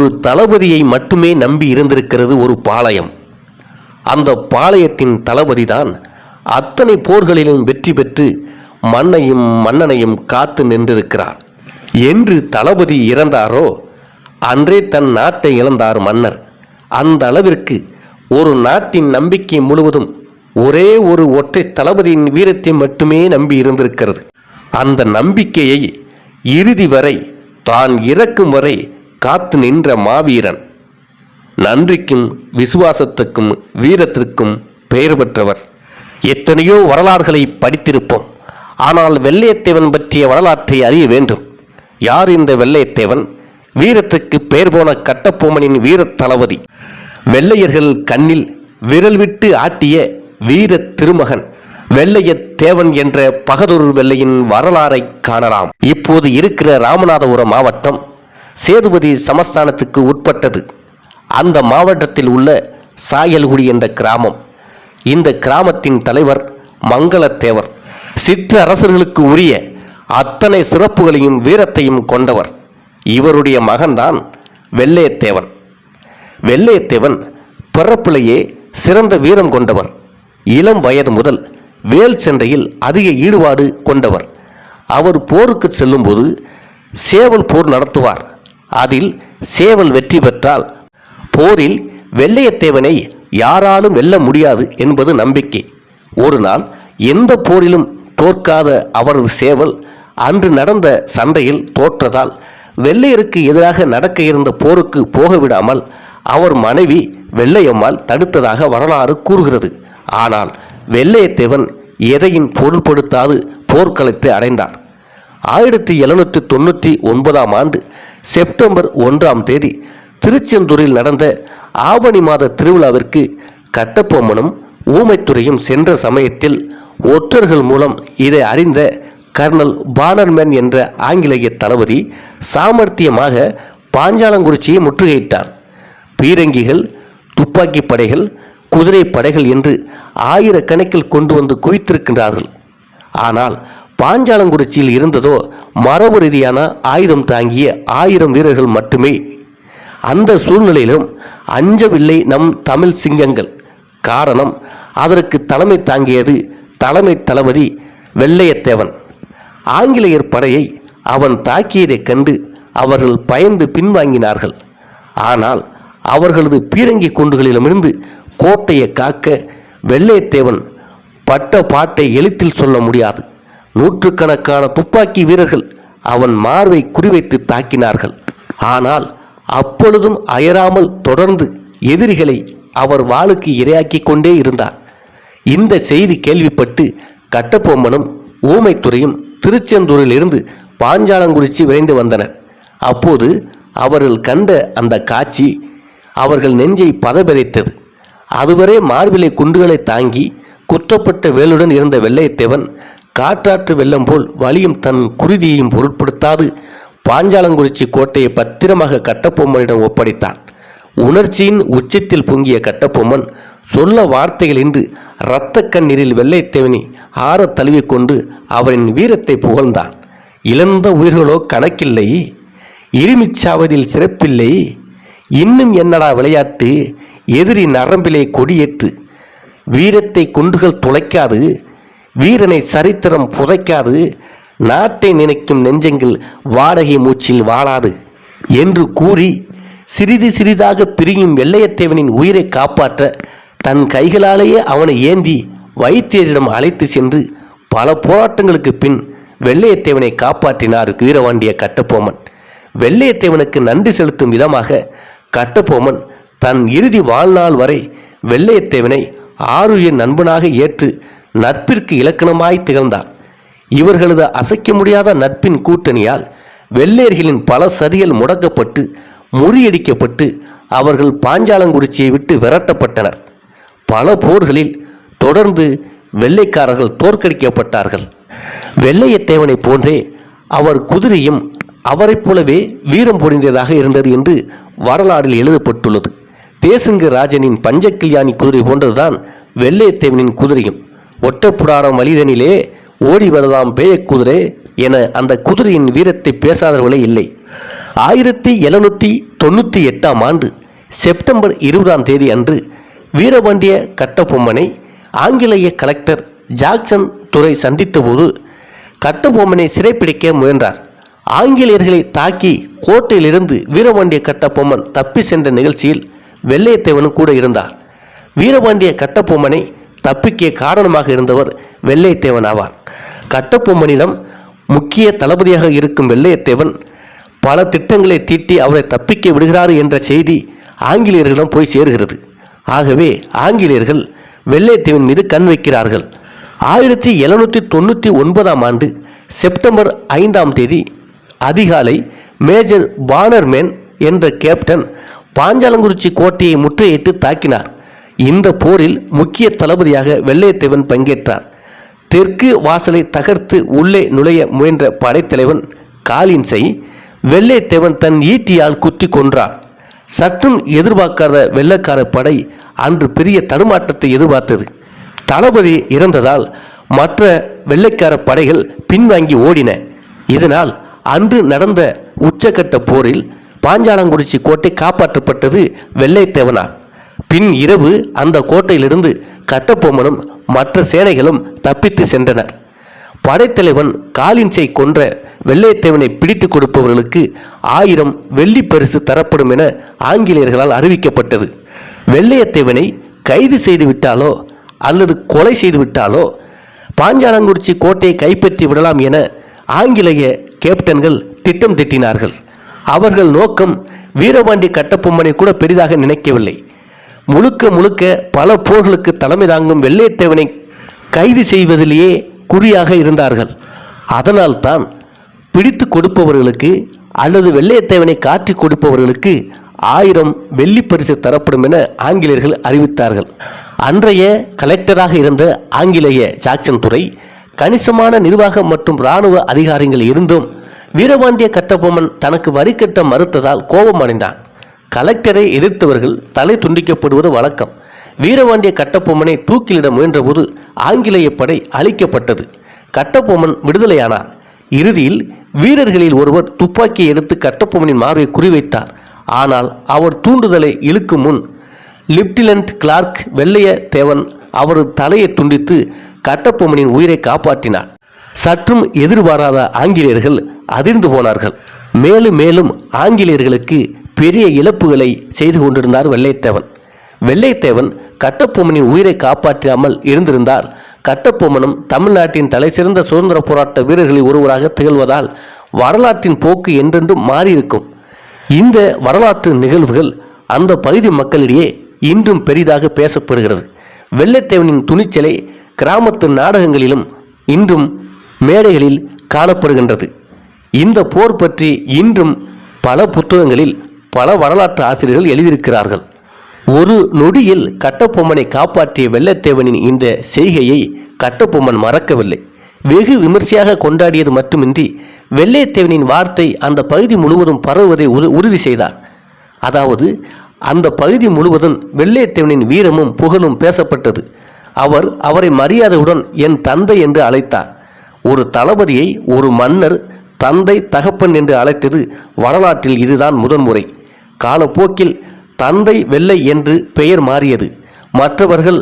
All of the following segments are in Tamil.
ஒரு தளபதியை மட்டுமே நம்பி இருந்திருக்கிறது ஒரு பாளையம். அந்த பாளையத்தின் தளபதிதான் அத்தனை போர்களிலும் வெற்றி பெற்று மண்ணையும் மன்னனையும் காத்து நின்றிருக்கிறார். என்று தளபதி இறந்தாரோ? அன்றே தன் நாட்டை இழந்தார் மன்னர். அந்த அளவிற்கு ஒரு நாட்டின் நம்பிக்கை முழுவதும் ஒரே ஒரு ஒற்றை தளபதியின் வீரத்தை மட்டுமே நம்பி இருந்திருக்கிறது. அந்த நம்பிக்கையை இறுதி வரை தான் இறக்கும் வரை காத்து நின்ற மாவீரன். நன்றிக்கும் விசுவாசத்துக்கும் வீரத்திற்கும் பெயர் பெற்றவர். எத்தனையோ வரலாறுகளை படித்திருப்போம். ஆனால் வெள்ளையத்தேவன் பற்றிய வரலாற்றை அறிய வேண்டும். யார் இந்த வெள்ளையத்தேவன்? வீரத்துக்கு பெயர் போன கட்டபொம்மனின் வீர தளபதி. வெள்ளையர்கள் கண்ணில் விரல் விட்டு ஆட்டிய வீர திருமகன். வெள்ளையத்தேவன் என்ற பகதூர் வெள்ளையின் வரலாறை காணலாம். இப்போது இருக்கிற ராமநாதபுரம் மாவட்டம் சேதுபதி சமஸ்தானத்துக்கு உட்பட்டது. அந்த மாவட்டத்தில் உள்ள சாயல்குடி என்ற கிராமம். இந்த கிராமத்தின் தலைவர் மங்களத்தேவர். சிற்ற அரசர்களுக்கு உரிய அத்தனை சிறப்புகளையும் வீரத்தையும் கொண்டவர். இவருடைய மகன்தான் வெள்ளையத்தேவன் வெள்ளையத்தேவன் பிறப்பிலேயே சிறந்த வீரம் கொண்டவர். இளம் வயது முதல் வேல் சண்டையில் அதிக ஈடுபாடு கொண்டவர். அவர் போருக்கு செல்லும்போது சேவல் போர் நடத்துவார். அதில் சேவல் வெற்றி பெற்றால் போரில் வெள்ளையத்தேவனை யாராலும் வெல்ல முடியாது என்பது நம்பிக்கை. ஒரு நாள் எந்த போரிலும் தோற்காத அவரது சேவல் அன்று நடந்த சண்டையில் தோற்றதால் வெள்ளையருக்கு எதிராக நடக்க இருந்த போருக்கு போகவிடாமல் அவர் மனைவி வெள்ளையம்மாள் தடுத்ததாக வரலாறு கூறுகிறது. ஆனால் வெள்ளையத்தேவன் எதையும் பொருட்படுத்தாது போர்க்களத்தை அடைந்தார். ஆயிரத்தி எழுநூற்றி தொண்ணூற்றி ஒன்பதாம் ஆண்டு செப்டம்பர் ஒன்றாம் தேதி திருச்செந்தூரில் நடந்த ஆவணி மாத திருவிழாவிற்கு கட்டபொம்மனும் ஊமைத்துறையும் சென்ற சமயத்தில் ஒற்றர்கள் மூலம் இதை அறிந்த கர்னல் பானர்மேன் என்ற ஆங்கிலேய தளபதி சாமர்த்தியமாக பாஞ்சாலங்குறிச்சியை முற்றுகையிட்டார். பீரங்கிகள் துப்பாக்கி படைகள் குதிரை படைகள் என்று ஆயிரக்கணக்கில் கொண்டு வந்து குவித்திருக்கின்றார்கள். ஆனால் பாஞ்சாலங்குறிச்சியில் இருந்ததோ மரபு ரீதியான ஆயுதம் தாங்கிய ஆயிரம் வீரர்கள் மட்டுமே. அந்த சூழ்நிலையிலும் அஞ்சவில்லை நம் தமிழ் சிங்கங்கள். காரணம் அதற்கு தலைமை தாங்கியது தலைமை தளபதி வெள்ளையத்தேவன். ஆங்கிலேயர் படையை அவன் தாக்கியதைக் கண்டு அவர்கள் பயந்து பின்வாங்கினார்கள். ஆனால் அவர்களது பீரங்கி குண்டுகளிலுமிருந்து கோட்டையை காக்க வெள்ளையத்தேவன் பட்ட பாட்டை எழுத்தில் சொல்ல முடியாது. நூற்றுக்கணக்கான துப்பாக்கி வீரர்கள் அவன் மார்பை குறிவைத்து தாக்கினார்கள். ஆனால் அப்பொழுதும் அயராமல் தொடர்ந்து எதிரிகளை அவர் வாளுக்கு இரையாக்கி கொண்டே இருந்தார். இந்த செய்தி கேள்விப்பட்டு கட்டபொம்மனும் ஊமைத்துறையும் திருச்செந்தூரிலிருந்து பாஞ்சாலங்குறிச்சி விரைந்து வந்தனர். அப்போது அவர்கள் கண்ட அந்த காட்சி அவர்கள் நெஞ்சை பதபெதைத்தது அதுவரை மார்பிலை குண்டுகளை தாங்கி குற்றப்பட்ட வேலுடன் இருந்த வெள்ளையத்தேவன் காற்றாற்று வெள்ளம் போல் வலியும் தன் குருதியையும் பொருட்படுத்தாது. பாஞ்சாலங்குறிச்சி கோட்டையை பத்திரமாக கட்டபொம்மனிடம் ஒப்படைத்தான். உணர்ச்சியின் உச்சத்தில் பொங்கிய கட்டப்பொம்மன் சொல்ல வார்த்தைகளின்றி இரத்த கண்ணீரில் வெள்ளைத்தேவனை ஆற தழுவிக்கொண்டு அவரின் வீரத்தை புகழ்ந்தான். இழந்த உயிர்களோ கணக்கில்லை. இருமிச்சாவதில் சிறப்பில்லை. இன்னும் என்னடா விளையாட்டு? எதிரி நரம்பிலே கொடியேற்று. வீரத்தை குண்டுகள் துளைக்காது. வீரனை சரித்திரம் புதைக்காது நாட்டை நினைக்கும் நெஞ்சங்கள் வாடகை மூச்சில் வாழாது என்று கூறி சிறிது சிறிதாக பிரியும் வெள்ளையத்தேவனின் உயிரை காப்பாற்ற தன் கைகளாலேயே அவனை ஏந்தி வைத்தியரிடம் அழைத்து சென்று பல போராட்டங்களுக்கு பின் வெள்ளையத்தேவனை காப்பாற்றினார் வீரவாண்டிய கட்டபொம்மன். வெள்ளையத்தேவனுக்கு நன்றி செலுத்தும் விதமாக கட்டபொம்மன் தன் இறுதி வாழ்நாள் வரை வெள்ளையத்தேவனை ஆறுயிர் நண்பனாக ஏற்று நட்பிற்கு இலக்கணமாய் திகழ்ந்தார். இவர்களது அசைக்க முடியாத நட்பின் கூட்டணியால் வெள்ளையர்களின் பல சதிகள் முடக்கப்பட்டு முறியடிக்கப்பட்டு அவர்கள் பாஞ்சாலங்குறிச்சியை விட்டு விரட்டப்பட்டனர். பல போர்களில் தொடர்ந்து வெள்ளைக்காரர்கள் தோற்கடிக்கப்பட்டார்கள். வெள்ளையத்தேவனைப் போன்றே அவர் குதிரையும் அவரைப் போலவே வீரம் பொழிந்ததாக இருந்தது என்று வரலாறில் எழுதப்பட்டுள்ளது. தேசுங்கு ராஜனின் பஞ்சக்கில்யாணி குதிரை போன்றதுதான் வெள்ளையத்தேவனின் குதிரையும். ஒட்டப்புடாரம் வலிதனிலே ஓடி வரலாம் பேயக் குதிரை என அந்த குதிரையின் வீரத்தை பேசாதவர்களே இல்லை. ஆயிரத்தி எழுநூற்றி தொண்ணூற்றி எட்டாம் ஆண்டு செப்டம்பர் இருபதாம் தேதி அன்று வீரபாண்டிய கட்டபொம்மனை ஆங்கிலேய கலெக்டர் ஜாக்சன் துறை சந்தித்தபோது கட்டபொம்மனை சிறைப்பிடிக்க முயன்றார். ஆங்கிலேயர்களை தாக்கி கோட்டையிலிருந்து வீரபாண்டிய கட்டபொம்மன் தப்பி சென்ற நிகழ்ச்சியில் வெள்ளையத்தேவனும் கூட இருந்தார். வீரபாண்டிய கட்டபொம்மனை தப்பிக்க காரணமாக இருந்தவர் வெள்ளையத்தேவன் ஆவார். கட்டப்பொம்மனிடம் முக்கிய தளபதியாக இருக்கும் வெள்ளையத்தேவன் பல திட்டங்களை தீட்டி அவரை தப்பிக்க விடுகிறார் என்ற செய்தி ஆங்கிலேயர்களிடம் போய் சேர்கிறது. ஆகவே ஆங்கிலேயர்கள் வெள்ளையத்தேவன் மீது கண் வைக்கிறார்கள். ஆயிரத்தி எழுநூற்றி தொண்ணூற்றி ஒன்பதாம் ஆண்டு செப்டம்பர் ஐந்தாம் தேதி அதிகாலை மேஜர் பானர்மேன் என்ற கேப்டன் பாஞ்சாலங்குறிச்சி கோட்டையை முற்றுகையிட்டு தாக்கினார். இந்த போரில் முக்கிய தளபதியாக வெள்ளையத்தேவன் பங்கேற்றார். தெற்கு வாசலை தகர்த்து உள்ளே நுழைய முயன்ற படைத்தலைவன் காலின்சை வெள்ளையத்தேவன் தன் ஈட்டியால் குத்தி கொன்றார். சற்றும் எதிர்பார்க்காத வெள்ளைக்கார படை அன்று பெரிய தடுமாற்றத்தை எதிர்பார்த்தது. தளபதி இறந்ததால் மற்ற வெள்ளைக்கார படைகள் பின்வாங்கி ஓடின. இதனால் அன்று நடந்த உச்சக்கட்ட போரில் பாஞ்சாலங்குறிச்சி கோட்டை காப்பாற்றப்பட்டது வெள்ளைத்தேவனால் பின் இரவு அந்த கோட்டையிலிருந்து கட்டபொம்மனும் மற்ற சேனைகளும் தப்பித்து சென்றனர். படைத்தலைவன் காலின்சை கொன்ற வெள்ளையத்தேவனை பிடித்து கொடுப்பவர்களுக்கு ஆயிரம் வெள்ளி பரிசு தரப்படும் என ஆங்கிலேயர்களால் அறிவிக்கப்பட்டது. வெள்ளையத்தேவனை கைது செய்து விட்டாலோ அல்லது கொலை செய்து விட்டாலோ பாஞ்சாலங்குறிச்சி கோட்டையை கைப்பற்றி விடலாம் என ஆங்கிலேய கேப்டன்கள் திட்டம் திட்டினார்கள். அவர்கள் நோக்கம் வீரபாண்டி கட்டபொம்மனை கூட பெரிதாக நினைக்கவில்லை. முழுக்க முழுக்க பல போர்களுக்கு தலைமை தாங்கும் வெள்ளையத்தேவனை கைது செய்வதிலேயே குறியாக இருந்தார்கள். அதனால்தான் பிடித்து கொடுப்பவர்களுக்கு அல்லது வெள்ளையத்தேவனை காட்டி கொடுப்பவர்களுக்கு ஆயிரம் வெள்ளி பரிசு தரப்படும் என ஆங்கிலேயர்கள் அறிவித்தார்கள். அன்றைய கலெக்டராக இருந்த ஆங்கிலேய ஜாக்சன் துறை கணிசமான நிர்வாகம் மற்றும் இராணுவ அதிகாரிகள் இருந்தும் வீரபாண்டிய கட்டபொம்மன் தனக்கு வரி கட்ட மறுத்ததால் கோபம் அடைந்தான் கலெக்டரை எதிர்த்தவர்கள் தலை துண்டிக்கப்படுவது வழக்கம். வீரபாண்டிய கட்டபொம்மனை தூக்கிலிட முயன்றபோது ஆங்கிலேய படை அழிக்கப்பட்டது. கட்டபொம்மன் விடுதலையானார். இறுதியில் வீரர்களில் ஒருவர் துப்பாக்கியை எடுத்து கட்டபொம்மனின் மார்பை குறிவைத்தார். ஆனால் அவர் தூண்டுதலை இழுக்கும் முன் லிப்டினன்ட் கிளார்க் வெள்ளைய தேவன் அவரது தலையை துண்டித்து கட்டபொம்மனின் உயிரை காப்பாற்றினார். சற்றும் எதிர்பாராத ஆங்கிலேயர்கள் அதிர்ந்து போனார்கள். மேலும் மேலும் ஆங்கிலேயர்களுக்கு பெரிய இழப்புகளை செய்து கொண்டிருந்தார் வெள்ளைத்தேவன். வெள்ளைத்தேவன் கட்டபொம்மனின் உயிரை காப்பாற்றாமல் இருந்திருந்தால் கட்டபொம்மனும் தமிழ்நாட்டின் தலைசிறந்த சுதந்திர போராட்ட வீரர்களில் ஒருவராக திகழ்வதால் வரலாற்றின் போக்கு என்றென்றும் மாறியிருக்கும். இந்த வரலாற்று நிகழ்வுகள் அந்த பகுதி மக்களிடையே இன்றும் பெரிதாக பேசப்படுகிறது. வெள்ளைத்தேவனின் துணிச்சலை கிராமத்து நாடகங்களிலும் இன்றும் மேடைகளில் காணப்படுகின்றது. இந்த போர் பற்றி இன்றும் பல புத்தகங்களில் பல வரலாற்று ஆசிரியர்கள் எழுதியிருக்கிறார்கள். ஒரு நொடியில் கட்டபொம்மனை காப்பாற்றிய வெள்ளைத்தேவனின் இந்த செய்கையை கட்டபொம்மன் மறக்கவில்லை. வெகு விமர்சையாக கொண்டாடியது மட்டுமின்றி வெள்ளையத்தேவனின் வார்த்தை அந்த பகுதி முழுவதும் பரவுவதை உறுதி செய்தார். அதாவது அந்த பகுதி முழுவதும் வெள்ளையத்தேவனின் வீரமும் புகழும் பேசப்பட்டது. அவர் அவரை மரியாதையுடன் என் தந்தை என்று அழைத்தார். ஒரு தளபதியை ஒரு மன்னர் தந்தை தகப்பன் என்று அழைத்தது வரலாற்றில் இதுதான் முதன்முறை. காலப்போக்கில் தந்தை வெள்ளை என்று பெயர் மாறியது. மற்றவர்கள்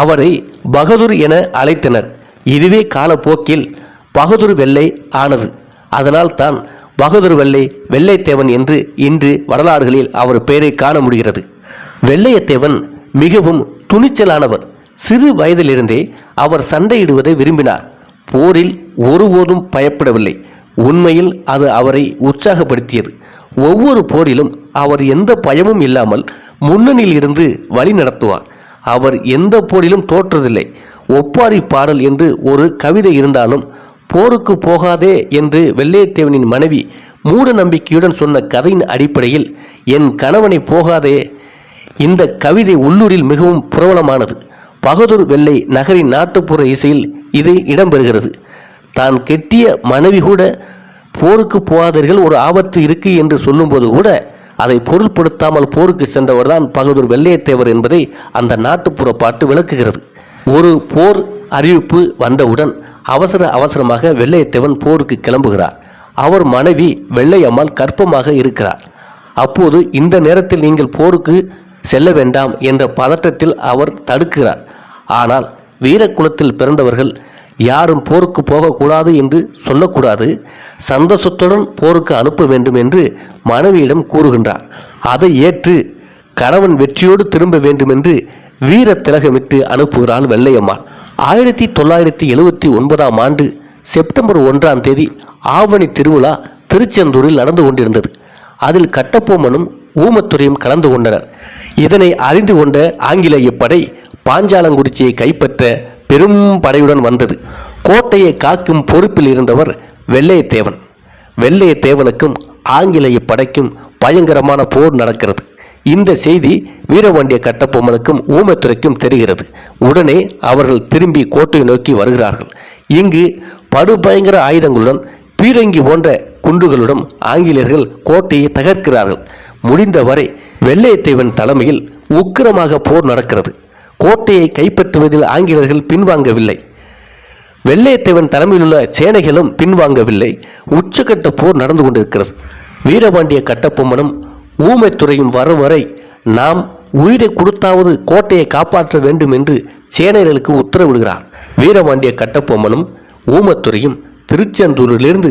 அவரை பகதூர் என அழைத்தனர். இதுவே காலப்போக்கில் பகதூர் வெள்ளை ஆனது. அதனால் தான் பகதூர் வெள்ளை வெள்ளைத்தேவன் என்று இன்று வரலாறுகளில் அவர் பெயரை காண முடிகிறது. வெள்ளையத்தேவன் மிகவும் துணிச்சலானவர். சிறு வயதிலிருந்தே அவர் சண்டையிடுவதை விரும்பினார். போரில் ஒருபோதும் பயப்படவில்லை. உண்மையில் அது அவரை உற்சாகப்படுத்தியது. ஒவ்வொரு போரிலும் அவர் எந்த பயமும் இல்லாமல் முன்னணியில் இருந்து வழி நடத்துவார். அவர் எந்த போரிலும் தோற்றதில்லை. ஒப்பாரி பாடல் என்று ஒரு கவிதை இருந்தாலும் போருக்கு போகாதே என்று வெள்ளையத்தேவனின் மனைவி மூட நம்பிக்கையுடன் சொன்ன கதையின் அடிப்படையில் என் கணவனை போகாதே இந்த கவிதை உள்ளூரில் மிகவும் பிரபலமானது. பகதூர் வெள்ளை நகரின் நாட்டுப்புற இசையில் இது இடம்பெறுகிறது. தான் கெட்டிய மனைவி கூட போருக்கு போகாதீர்கள் ஒரு ஆபத்து இருக்கு என்று சொல்லும்போது கூட அதை பொருட்படுத்தாமல் போருக்கு சென்றவர்தான் பகதூர் வெள்ளையத்தேவர் என்பதை அந்த நாட்டுப்புற பாட்டு விளக்குகிறது. ஒரு போர் அறிவிப்பு வந்தவுடன் அவசர அவசரமாக வெள்ளையத்தேவன் போருக்கு கிளம்புகிறார். அவர் மனைவி வெள்ளையம்மாள் கற்பமாக இருக்கிறார். அப்போது இந்த நேரத்தில் நீங்கள் போருக்கு செல்ல வேண்டாம் என்ற பதட்டத்தில் அவர் தடுக்கிறார். ஆனால் வீரக்குலத்தில் பிறந்தவர்கள் யாரும் போருக்கு போகக்கூடாது என்று சொல்லக்கூடாது. சந்தோஷத்துடன் போருக்கு அனுப்ப வேண்டும் என்று மனைவியிடம் கூறுகின்றார். அதை ஏற்று கணவன் வெற்றியோடு திரும்ப வேண்டும் என்று வீர திலகமிட்டு அனுப்புகிறாள் வெள்ளையம்மாள். ஆயிரத்தி தொள்ளாயிரத்தி எழுவத்தி ஒன்பதாம் ஆண்டு செப்டம்பர் ஒன்றாம் தேதி ஆவணி திருவிழா திருச்செந்தூரில் நடந்து கொண்டிருந்தது. அதில் கட்டபொம்மனும் ஊமத்துறையும் கலந்து கொண்டனர். இதனை அறிந்து கொண்ட ஆங்கிலேய படை பாஞ்சாலங்குறிச்சியை கைப்பற்ற பெரும் படையுடன் வந்தது. கோட்டையை காக்கும் பொறுப்பில் இருந்தவர் வெள்ளையத்தேவன். வெள்ளையத்தேவனுக்கும் ஆங்கிலேய படைக்கும் பயங்கரமான போர் நடக்கிறது. இந்த செய்தி வீரவாண்டிய கட்டப்பொம்மனுக்கும் ஊமத்துறைக்கும் தெரிகிறது. உடனே அவர்கள் திரும்பி கோட்டையை நோக்கி வருகிறார்கள். இங்கு படுபயங்கர ஆயுதங்களுடன் பீரங்கி போன்ற குண்டுகளுடன் ஆங்கிலேயர்கள் கோட்டையை தகர்க்கிறார்கள். முடிந்தவரை வெள்ளையத்தேவன் தலைமையில் உக்கிரமாக போர் நடக்கிறது. கோட்டையை கைப்பற்றுவதில் ஆங்கிலேயர்கள் பின்வாங்கவில்லை. வெள்ளையத்தேவன் தலைமையிலுள்ள சேனைகளும் பின்வாங்கவில்லை. உச்சக்கட்ட போர் நடந்து கொண்டிருக்கிறது. வீரபாண்டிய கட்டபொம்மனும் ஊமைத்துறையும் வரும் வரை நாம் உயிரை கொடுத்தாவது கோட்டையை காப்பாற்ற வேண்டும் என்று சேனைகளுக்கு உத்தரவிடுகிறார். வீரபாண்டிய கட்டப்பொம்மனும் ஊமத்துறையும் திருச்செந்தூரிலிருந்து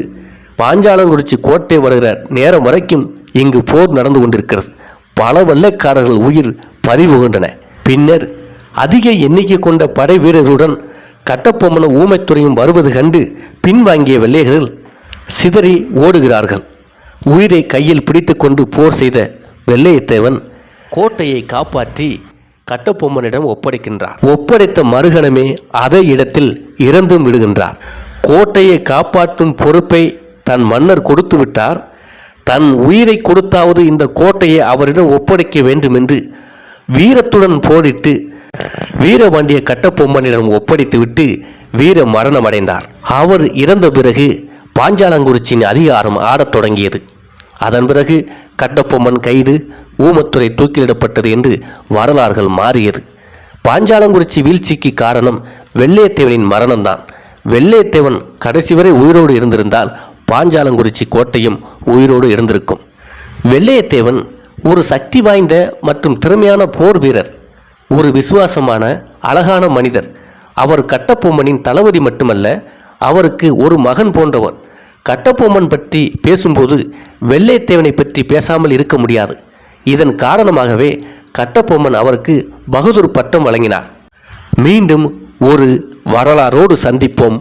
பாஞ்சாலங்குறிச்சி கோட்டை வருகிற நேரம் வரைக்கும் இங்கு போர் நடந்து கொண்டிருக்கிறது. பல வெள்ளைக்காரர்கள் உயிர் பறிவுகின்றன பின்னர் அதிக எண்ணிக்கை கொண்ட படை வீரர்களுடன் கட்டப்பொம்மன ஊமைத்துறையும் வருவது கண்டு பின்வாங்கிய வெள்ளையர்கள் சிதறி ஓடுகிறார்கள். உயிரை கையில் பிடித்துக்கொண்டு போர் செய்த வெள்ளையத்தேவன் கோட்டையை காப்பாற்றி கட்டப்பொம்மனிடம் ஒப்படைக்கின்றார். ஒப்படைத்த மறுகணமே அதே இடத்தில் இறந்தும் விடுகின்றார். கோட்டையை காப்பாற்றும் பொறுப்பை தன் மன்னர் கொடுத்து விட்டார் தன் உயிரை கொடுத்தாவது இந்த கோட்டையை அவரிடம் ஒப்படைக்க வேண்டும் என்று வீரத்துடன் போரிட்டு வீரபாண்டிய கட்டபொம்மனிடம் ஒப்படைத்துவிட்டு வீர மரணம் அடைந்தார். அவர் இறந்த பிறகு பாஞ்சாலங்குறிச்சியின் அதிகாரம் ஆடத் தொடங்கியது. அதன் பிறகு கட்டபொம்மன் கைது ஊமத்துறை தூக்கிலிடப்பட்டது என்று வரலாறுகள் மாறியது. பாஞ்சாலங்குறிச்சி வீழ்ச்சிக்கு காரணம் வெள்ளையத்தேவனின் மரணம்தான். வெள்ளையத்தேவன் கடைசி வரை உயிரோடு இருந்திருந்தால் பாஞ்சாலங்குறிச்சி கோட்டையும் உயிரோடு இருந்திருக்கும். வெள்ளையத்தேவன் ஒரு சக்தி வாய்ந்த மற்றும் திறமையான போர் வீரர். ஒரு விசுவாசமான அழகான மனிதர். அவர் கட்டபொம்மனின் தளபதி மட்டுமல்ல அவருக்கு ஒரு மகன் போன்றவர். கட்டபொம்மன் பற்றி பேசும்போது வெள்ளைத்தேவனை பற்றி பேசாமல் இருக்க முடியாது. இதன் காரணமாகவே கட்டபொம்மன் அவருக்கு பகதூர் பட்டம் வழங்கினார். மீண்டும் ஒரு வரலாறோடு சந்திப்போம்.